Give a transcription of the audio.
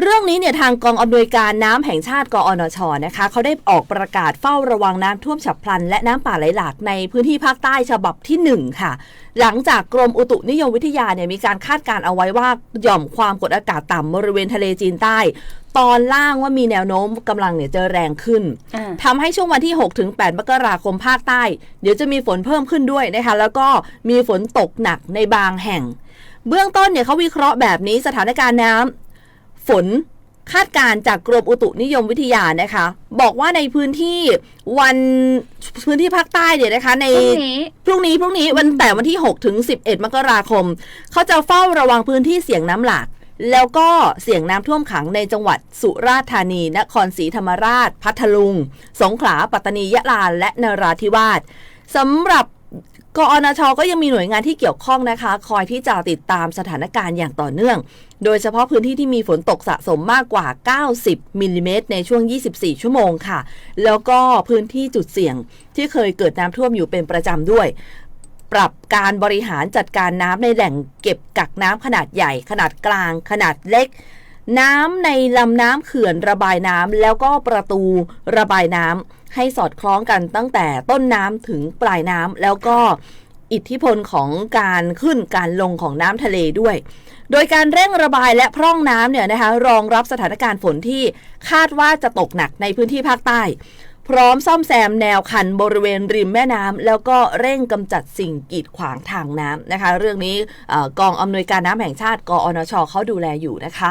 เรื่องนี้เนี่ยทางกองอำนวยการน้ำแห่งชาติกอนชนะคะเขาได้ออกประกาศเฝ้าระวังน้ำท่วมฉับพลัน และน้ำป่าไหลหลากในพื้นที่ภาคใต้ฉบับที่ 1 ค่ะ หลังจากกรมอุตุนิยมวิทยาเนี่ยมีการคาดการณ์เอาไว้ว่าหย่อมความกดอากาศต่ำบริเวณทะเลจีนใต้ ตอนล่างว่ามีแนวโน้มกำลังเนี่ยจะแรงขึ้นอ่าทำให้ช่วงวันที่6ถึง8มกราคมภาคใต้ เดี๋ยวจะมีฝนเพิ่มขึ้นด้วยนะคะแล้วก็มีฝนตกหนักในบางแห่ง เบื้องต้นเนี่ยเขาวิเคราะห์แบบนี้สถานการณ์น้ำ ฝนคาดการณ์จากกรมอุตุนิยมวิทยานะคะ บอกว่าในพื้นที่วันพื้นที่ภาคใต้เนี่ยนะคะ ในพรุ่งนี้พรุ่งนี้พรุ่งนี้วันแต่วันที่6ถึง11 มกราคม เขาจะเฝ้าระวังพื้นที่เสี่ยงน้ำหลากแล้วก็เสี่ยงน้ำท่วมขังในจังหวัดสุราษฎร์ธานี นครศรีธรรมราช พัทลุง สงขลา ปัตตานี ยะลา และนราธิวาสสำหรับ กอนชก็ยังมีหน่วยงานที่เกี่ยวข้องนะคะ คอยที่จะติดตามสถานการณ์อย่างต่อเนื่อง โดยเฉพาะพื้นที่ที่มีฝนตกสะสมมากกว่า 90มิลลิเมตรในช่วง 24 ชั่วโมงค่ะ แล้วก็พื้นที่จุดเสี่ยงที่เคยเกิดน้ำท่วมอยู่เป็นประจำด้วย ปรับการบริหารจัดการน้ำในแหล่งเก็บกักน้ำขนาดใหญ่ ขนาดกลาง ขนาดเล็ก น้ำในลำน้ำเขื่อนระบายน้ำแล้วก็ประตูระบายน้ำให้สอดคล้องกันตั้งแต่ต้นน้ำถึงปลายน้ำแล้วก็อิทธิพลของการขึ้นการลงของน้ำทะเลด้วย โดยการเร่งระบายและพร่องน้ำเนี่ยนะคะรองรับสถานการณ์ฝนที่คาดว่าจะตกหนักในพื้นที่ภาคใต้ พร้อมซ่อมแซมแนวคันบริเวณริมแม่น้ำแล้วก็เร่งกำจัดสิ่งกีดขวางทางน้ำนะคะ เรื่องนี้อกองอำนวยการน้ำแห่งชาติกอนชเขาดูแลอยู่นะคะ